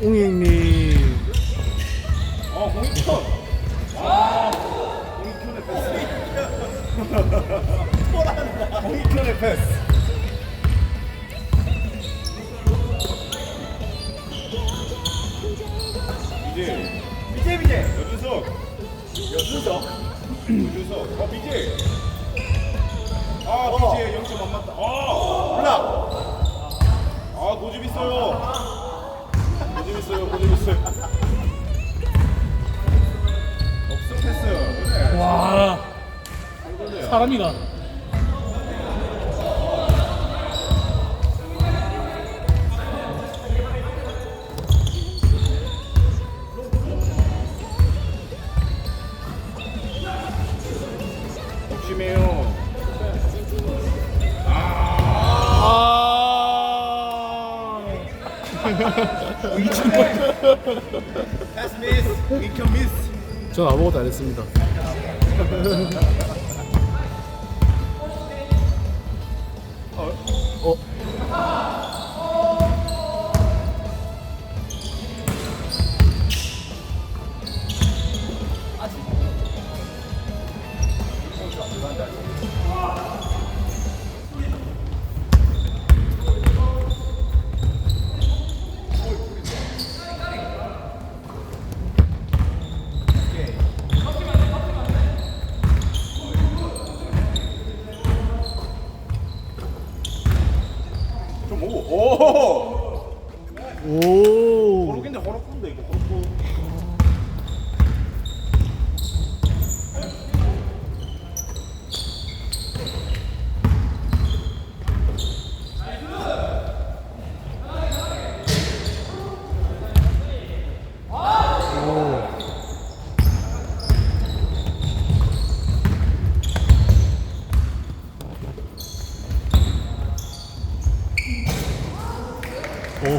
웅이님. 어, 홍익현. 아, 홍익현의 패스. 홍익현의 패스. 이제 비제 비제 여준석. 여준석. 여준석. 어, BJ. 아, BJ 0점 안 맞다. 아, 올라. 아, 고집 있어요. 고집 있어요. 고집 있어요. 없음 패스. 와, 사람이다. 전 아무것도 안 했습니다. 어? 오. 호록인데 호록인데 이거 호록.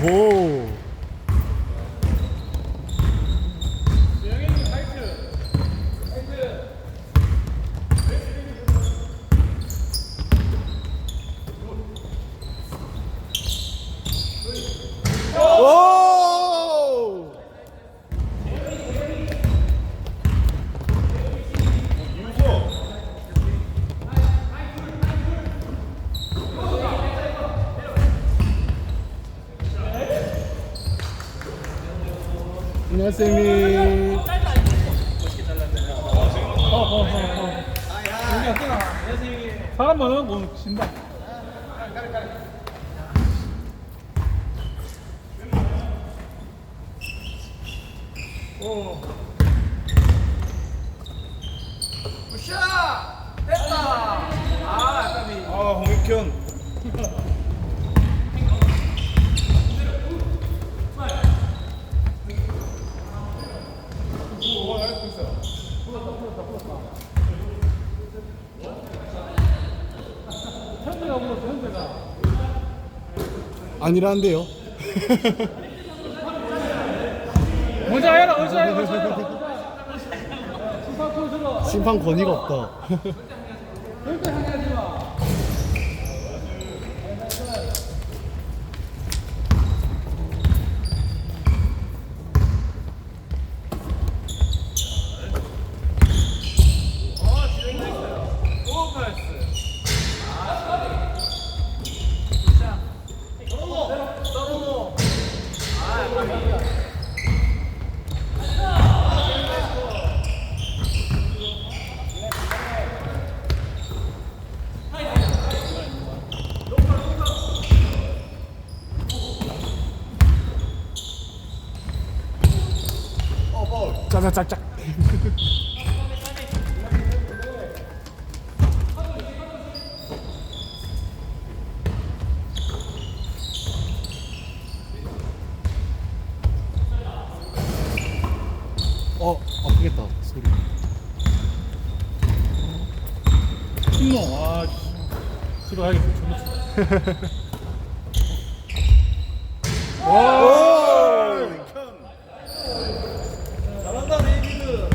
오호. 오! 유서. 안녕하세요, 형님. 어, 어, 어, 어. 사람 많으면 뭐 진다. 굿샷 됐다 아 아까비 아, 홍익현. 현대가 불렀어, 현대가. 아니라는데요. 먼저 해라, 먼저 해라, 먼저 해라. 심판 권위가 없다. 절대 항의하지 마. 어 지금 있어요 오버패스 아 굿샷 서로노 서로노 아 아까비 짜자짜짜. 어, 아프겠다 소리. 힘노, 아, 씨. 집에 가야겠다. 와! 잘한다 데이비드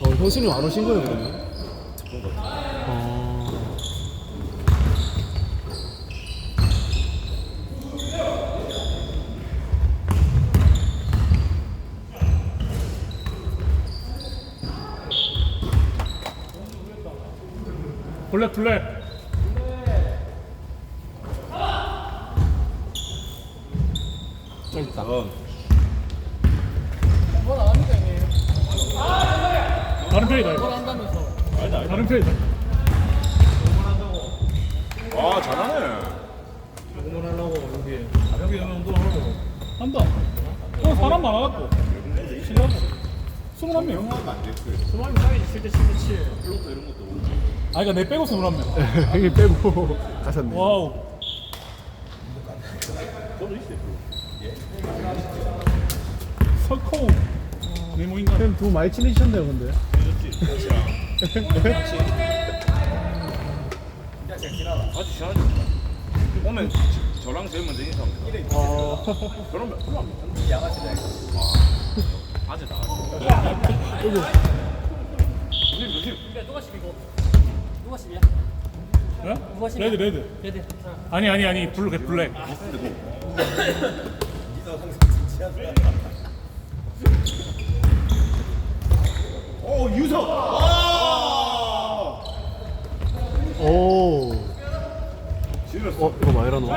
어, 안 오신 거예요, 그러면? 블랙 블랙 짧다. 어. 뭐라 합니까 형님? 다른 편이다 이거 한다면서? 아니다 아니다 다른 편이다 와 잘하네 응원하려고 여기. 가볍게 운동하고 한다 어 사람 많아갖고 신나고 21명 영화가 안 됐어요 수만이 사이즈 7대 7대 7. 플로터 이런 것도 아 그니까 내 빼고 21명 형님 빼고 가셨네. 와우. 석호 네모인가? 형님 돈 많이 치르셨네요, 근데. 아주 시원하죠 오면 저랑 제일 먼저 인사합니다 어. 그러면 그럼 양아치다 아재 다 조심 조심. 누가 10이고? 누가 10이야? 어? 누가 10이야? 레드 레드 레드. 아니 아니 아니 블랙 블랙 오 유석 와 오. 어, 이거 마이라노.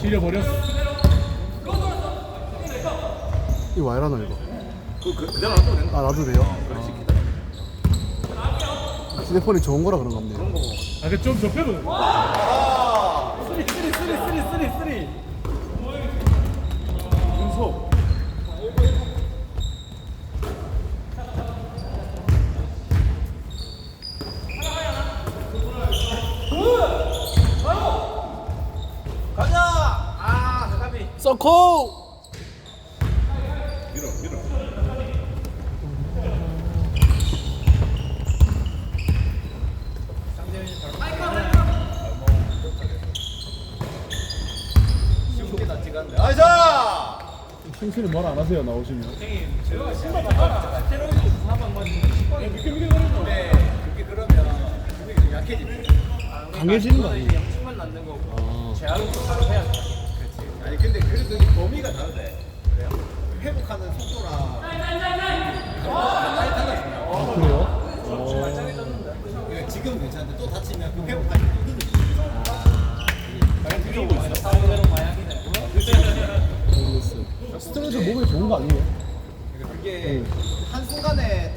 지려버렸어 이거 마이라노 이거. 그, 그, 그대로 놔둬도 된다 아, 놔도 돼요? 휴대폰이 좋은 거라 그런가 보네요. 아 근데 좀 좁혀도 쓰리 쓰리 쓰리 쓰리 쓰리 쓰리. 윤석 가자. 아, 가비. 서코! 쉽게 다 찍었네. 아이자. 형수님 뭘안 하세요, 나오시면. 저 신발 바꿔. 스테로이드 사방 맞으면 신발이 미끌미끌거리는데 그게 그러면 근육이 좀 약해집니다. 강해지는 거 아니에요? 양측만 낳는 거고 아. 재활은 또 따로 해야 돼. 그렇지. 아니 근데 그래도 이 범위가 다르대. 그래요? 회복하는 속도랑 많이 달라지네요. 아, 그래요? 어. 예, 지금 괜찮은데 또 다치면 그 회복하기 힘들어. 사고대로 마약이네. 모르겠어요. 스트레스 몸에 좋은 거 아니에요? 그게 한순간에